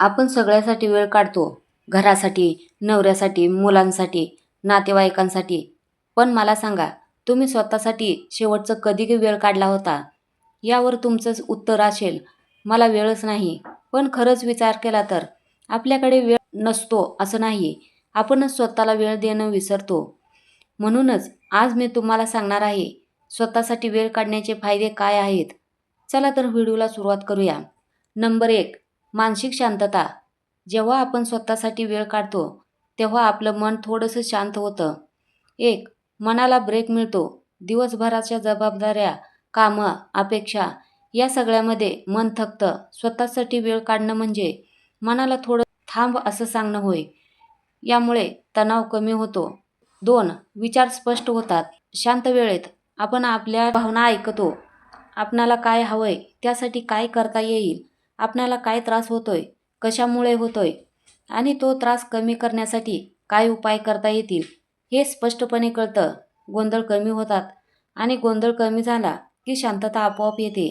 आपण सगळ्यासाठी वेळ काढतो. घरासाठी नवऱ्यासाठी मुलांसाठी नातेवाईकांसाठी. पण मला सांगा तुम्ही स्वतःसाठी शेवटचं कधी वेळ काढला होता? यावर तुमचं उत्तर असेल मला वेळच नाही. पण खरंच विचार केला तर आपल्याकडे वेळ नसतो असं नाही. आपणच स्वतःला वेळ देणं विसरतो. म्हणूनच आज मी तुम्हाला सांगणार आहे स्वतःसाठी वेळ काढण्याचे फायदे काय आहेत? चला तर व्हिडिओला सुरुवात करूया. नंबर एक मानसिक शांतता. जेव्हा आपण स्वतःसाठी वेळ काढतो तेव्हा आपलं मन थोडंसं शांत होतं. एक मनाला ब्रेक मिळतो. दिवसभराच्या जबाबदाऱ्या कामं अपेक्षा या सगळ्यामध्ये मन थकतं. स्वतःसाठी वेळ काढणं म्हणजे मनाला थोडं थांब असं सांगणं होय. यामुळे तणाव कमी होतो. दोन विचार स्पष्ट होतात. शांत वेळेत आपण आपल्या भावना ऐकतो. आपणाला काय हवंय त्यासाठी काय करता येईल आपणाला काय त्रास होतोय कशामुळे होतोय आणि तो त्रास कमी करण्यासाठी काय उपाय करता येतील हे स्पष्टपणे कळतं. गोंधळ कमी होतात आणि गोंधळ कमी झाला की शांतता आपोआप येते.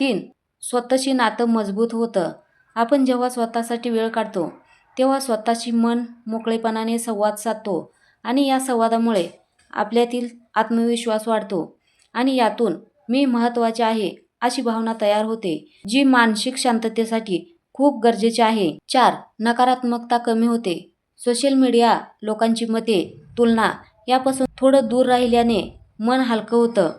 तीन स्वतःशी नातं मजबूत होतं. आपण जेव्हा स्वतःसाठी वेळ काढतो तेव्हा स्वतःशी मन मोकळेपणाने संवाद साधतो आणि या संवादामुळे आपल्यातील आत्मविश्वास वाढतो आणि यातून मी महत्त्वाचे आहे अशी भावना तयार होते जी मानसिक शांततेसाठी खूप गरजेचे आहे. चार नकारात्मकता कमी होते. सोशल मीडिया लोकांची मते तुलना यापासून थोडं दूर राहिल्याने मन हलकं होतं.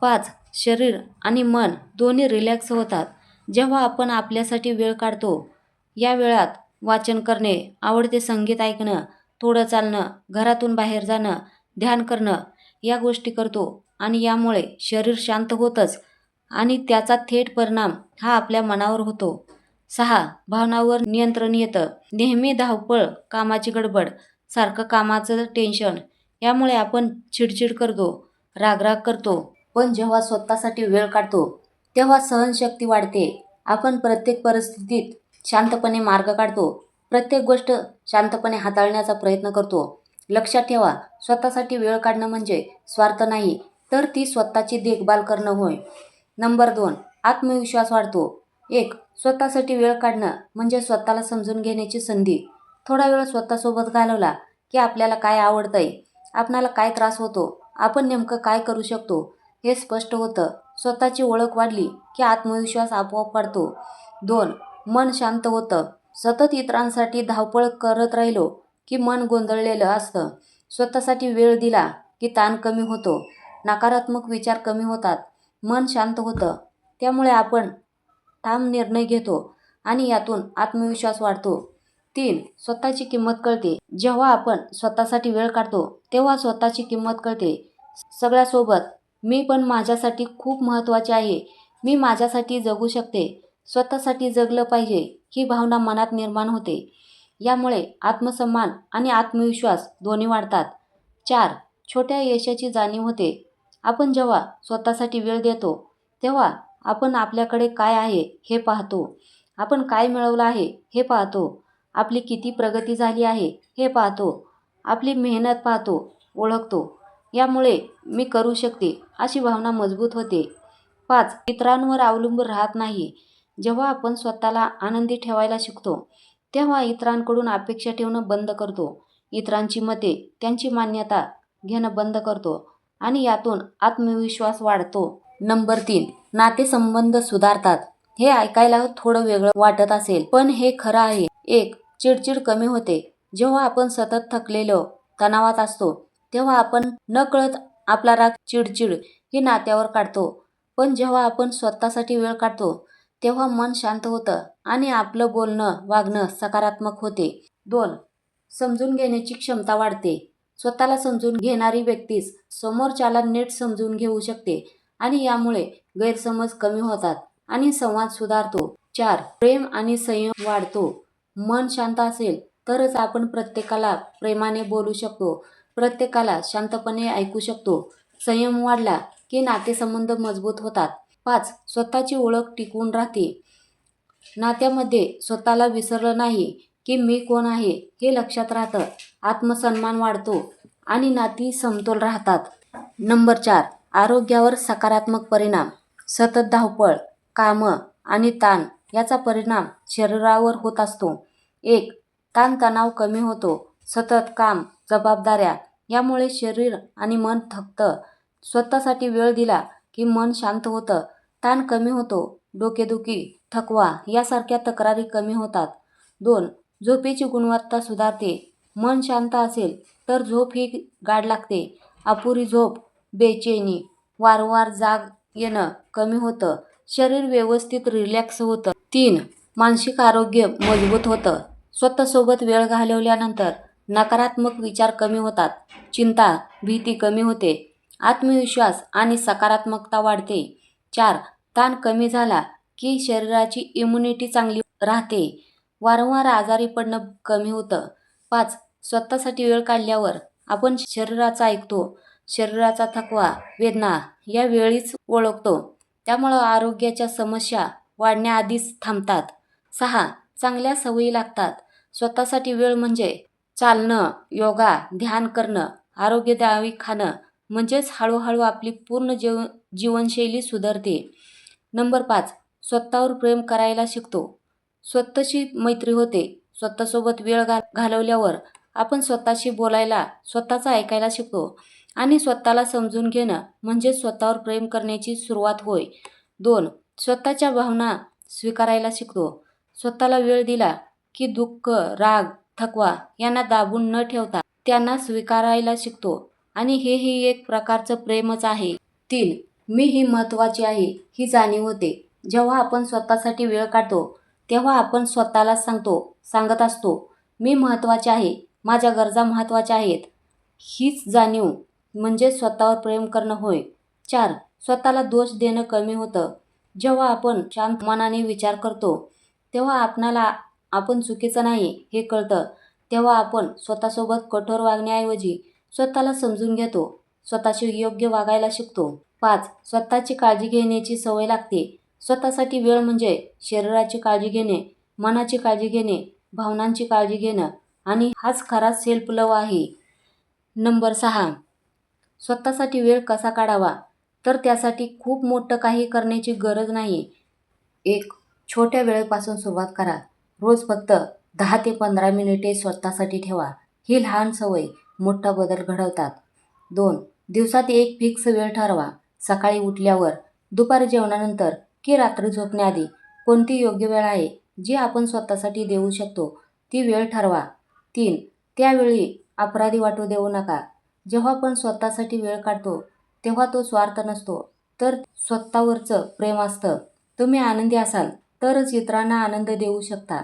पाच शरीर आणि मन दोन्ही रिलॅक्स होतात. जेव्हा आपण आपल्यासाठी वेळ काढतो या वेळात वाचन करणे आवडते संगीत ऐकणं थोडं चालणं घरातून बाहेर जाणं ध्यान करणं या गोष्टी करतो आणि यामुळे शरीर शांत होतंच. आणि त्याचा थेट परिणाम हा आपल्या मनावर होतो. सहा. भावनावर नियंत्रण येतं. नेहमी धावपळ कामाची गडबड सारखं कामाचं टेन्शन यामुळे आपण चिडचिड करतो रागराग करतो. पण जेव्हा स्वतःसाठी वेळ काढतो तेव्हा सहनशक्ती वाढते. आपण प्रत्येक परिस्थितीत शांतपणे मार्ग काढतो. प्रत्येक गोष्ट शांतपणे हाताळण्याचा प्रयत्न करतो. लक्षात ठेवा स्वतःसाठी वेळ काढणं म्हणजे स्वार्थ नाही तर ती स्वतःची देखभाल करणं होय. नंबर दोन आत्मविश्वास वाढतो. एक स्वतःसाठी वेळ काढणं म्हणजे स्वतःला समजून घेण्याची संधी. थोडा वेळ स्वतःसोबत घालवला की आपल्याला काय आवडतंय आपणाला काय त्रास होतो आपण नेमकं काय करू शकतो हे स्पष्ट होतं. स्वतःची ओळख वाढली की आत्मविश्वास आपोआप वाढतो. दोन मन शांत होतं. सतत इतरांसाठी धावपळ करत राहिलो की मन गोंधळलेलं असतं. स्वतःसाठी वेळ दिला की ताण कमी होतो. नकारात्मक विचार कमी होतात. मन शांत होतं. त्यामुळे आपण ठाम निर्णय घेतो आणि यातून आत्मविश्वास वाढतो. तीन स्वतःची किंमत कळते. जेव्हा आपण स्वतःसाठी वेळ काढतो तेव्हा स्वतःची किंमत कळते. सगळ्यासोबत मी पण माझ्यासाठी खूप महत्त्वाचे आहे. मी माझ्यासाठी जगू शकते. स्वतःसाठी जगलं पाहिजे ही भावना मनात निर्माण होते. यामुळे आत्मसन्मान आणि आत्मविश्वास दोन्ही वाढतात. चार छोट्या यशाची जाणीव होते. आपण जेव्हा स्वतःसाठी वेळ देतो तेव्हा आपण आपल्याकडे काय आहे हे पाहतो. आपण काय मिळवलं आहे हे पाहतो. आपली किती प्रगती झाली आहे हे पाहतो. आपली मेहनत पाहतो ओळखतो. यामुळे मी करू शकते अशी भावना मजबूत होते. पाच इतरांवर अवलंबून राहत नाही. जेव्हा आपण स्वतःला आनंदी ठेवायला शिकतो तेव्हा इतरांकडून अपेक्षा ठेवणं बंद करतो. इतरांची मते त्यांची मान्यता घेणं बंद करतो. आणि यातून आत्मविश्वास वाढतो. नंबर तीन नातेसंबंध सुधारतात. हे ऐकायला थोडं वेगळं वाटत असेल पण हे खरं आहे. एक चिडचिड कमी होते. जेव्हा आपण सतत थकलेलो तणावात असतो तेव्हा आपण नकळत आपला राग चिडचिड ही नात्यावर काढतो. पण जेव्हा आपण स्वतःसाठी वेळ काढतो तेव्हा मन शांत होतं आणि आपलं बोलणं वागणं सकारात्मक होते. दोन समजून घेण्याची क्षमता वाढते. स्वतःला समजून घेणारी व्यक्तीच समोरच्याला नीट समजून घेऊ शकते आणि यामुळे गैरसमज कमी होतात आणि संवाद सुधारतो. चार प्रेम आणि संयम वाढतो. मन शांत असेल तरच आपण प्रत्येकाला प्रेमाने बोलू शकतो प्रत्येकाला शांतपणे ऐकू शकतो. संयम वाढला की नातेसंबंध मजबूत होतात. पाच स्वतःची ओळख टिकून राहते. नात्यामध्ये स्वतःला विसरलं नाही की मी कोण आहे हे लक्षात राहतं. आत्मसन्मान वाढतो आणि नाती समतोल राहतात. नंबर चार आरोग्यावर सकारात्मक परिणाम. सतत धावपळ कामं आणि ताण याचा परिणाम शरीरावर होत असतो. एक ताणतणाव कमी होतो. सतत काम जबाबदाऱ्या यामुळे शरीर आणि मन थकतं. स्वतःसाठी वेळ दिला की मन शांत होतं. ताण कमी होतो. डोकेदुखी थकवा यासारख्या तक्रारी कमी होतात. दोन झोपेची गुणवत्ता सुधारते. मन शांत असेल तर झोप ही गाढ लागते. अपुरी झोप बेचैनी वारंवार जाग येणं कमी होतं. शरीर व्यवस्थित रिलॅक्स होतं. तीन मानसिक आरोग्य मजबूत होतं. स्वतःसोबत वेळ घालवल्यानंतर नकारात्मक विचार कमी होतात. चिंता भीती कमी होते. आत्मविश्वास आणि सकारात्मकता वाढते. चार ताण कमी झाला की शरीराची इम्युनिटी चांगली राहते. वारंवार आजारी पडणं कमी होतं. पाच स्वतःसाठी वेळ काढल्यावर आपण शरीराचा ऐकतो शरीराचा थकवा वेदना या वेळीच ओळखतो. त्यामुळं आरोग्याच्या समस्या वाढण्याआधीच थांबतात. सहा चांगल्या सवयी लागतात. स्वतःसाठी वेळ म्हणजे चालणं योगा ध्यान करणं आरोग्यदायी खाणं म्हणजेच हळूहळू आपली पूर्ण जीव जीवनशैली सुधारते. नंबर पाच स्वतःवर प्रेम करायला शिकतो. स्वतःशी मैत्री होते. स्वतःसोबत वेळ घा घालवल्यावर आपण स्वतःशी बोलायला स्वतःचं ऐकायला शिकतो आणि स्वतःला समजून घेणं म्हणजे स्वतःवर प्रेम करण्याची सुरुवात होय. दोन स्वतःच्या भावना स्वीकारायला शिकतो. स्वतःला वेळ दिला की दुःख राग थकवा यांना दाबून न ठेवता त्यांना स्वीकारायला शिकतो आणि हे ही एक प्रकारचं प्रेमच आहे. तीन मी ही महत्त्वाची आहे ही जाणीव होते. जेव्हा आपण स्वतःसाठी वेळ काढतो तेव्हा आपण स्वतःला सांगतो सांगत असतो मी महत्त्वाचे आहे माझ्या गरजा महत्त्वाच्या आहेत. हीच जाणीव म्हणजे स्वतःवर प्रेम करणं होय. चार स्वतःला दोष देणं कमी होतं. जेव्हा आपण शांत मनाने विचार करतो तेव्हा आपणाला आपण चुकीचं नाही हे कळतं. तेव्हा आपण स्वतःसोबत कठोर वागण्याऐवजी स्वतःला समजून घेतो स्वतःशी योग्य वागायला शिकतो. पाच स्वतःची काळजी घेण्याची सवय लागते. स्वतःसाठी वेळ म्हणजे शरीराची काळजी घेणे मनाची काळजी घेणे भावनांची काळजी घेणं. आणि हाच खरा सेल्फ लव आहे. नंबर सहा. स्वतःसाठी वेळ कसा काढावा? तर त्यासाठी खूप मोठं काही करण्याची गरज नाही एक छोट्या वेळेपासून सुरुवात करा. रोज फक्त दहा ते पंधरा मिनिटे स्वतःसाठी ठेवा. ही लहान सवय मोठा बदल घडवतात. दोन दिवसात एक फिक्स वेळ ठरवा. सकाळी उठल्यावर दुपारी जेवणानंतर की रात्री झोपण्याआधी कोणती योग्य वेळ आहे जी आपण स्वतःसाठी देऊ शकतो ती वेळ ठरवा. तीन. त्यावेळी अपराधी वाटू देऊ नका. जेव्हा आपण स्वतःसाठी वेळ काढतो तेव्हा तो स्वार्थ नसतो. तर स्वतःवरचं प्रेम असतं. तुम्ही आनंदी असाल तरच इतरांना आनंद देऊ शकता.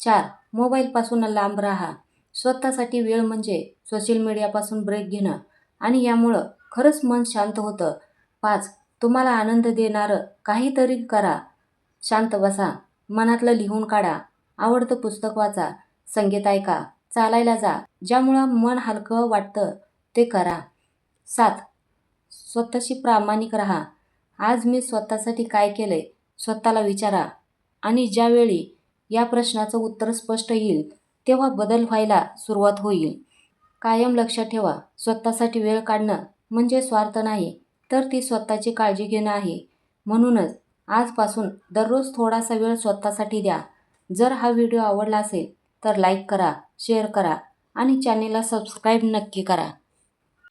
चार. मोबाईलपासून लांब राहा. स्वतःसाठी वेळ म्हणजे सोशल मीडियापासून ब्रेक घेणं आणि यामुळं खरंच मन शांत होतं. पाच. तुम्हाला आनंद देणारं काहीतरी करा. शांत बसा. मनातलं लिहून काढा. आवडतं पुस्तक वाचा. संगीत ऐका. चालायला जा. ज्यामुळं मन हलकं वाटतं ते करा. सात. स्वतःशी प्रामाणिक राहा. आज मी स्वतःसाठी काय केलं आहे स्वतःला विचारा. आणि ज्यावेळी या प्रश्नाचं उत्तर स्पष्ट येईल तेव्हा बदल व्हायला सुरुवात होईल. कायम लक्षात ठेवा स्वतःसाठी वेळ काढणं म्हणजे स्वार्थ नाही तर ती स्वतःची काळजी घेणं आहे. म्हणूनच आजपासून दररोज थोडासा वेळ स्वतःसाठी द्या. जर हा व्हिडिओ आवडला असेल तर लाईक करा. शेअर करा आणि चॅनेलला सबस्क्राईब नक्की करा.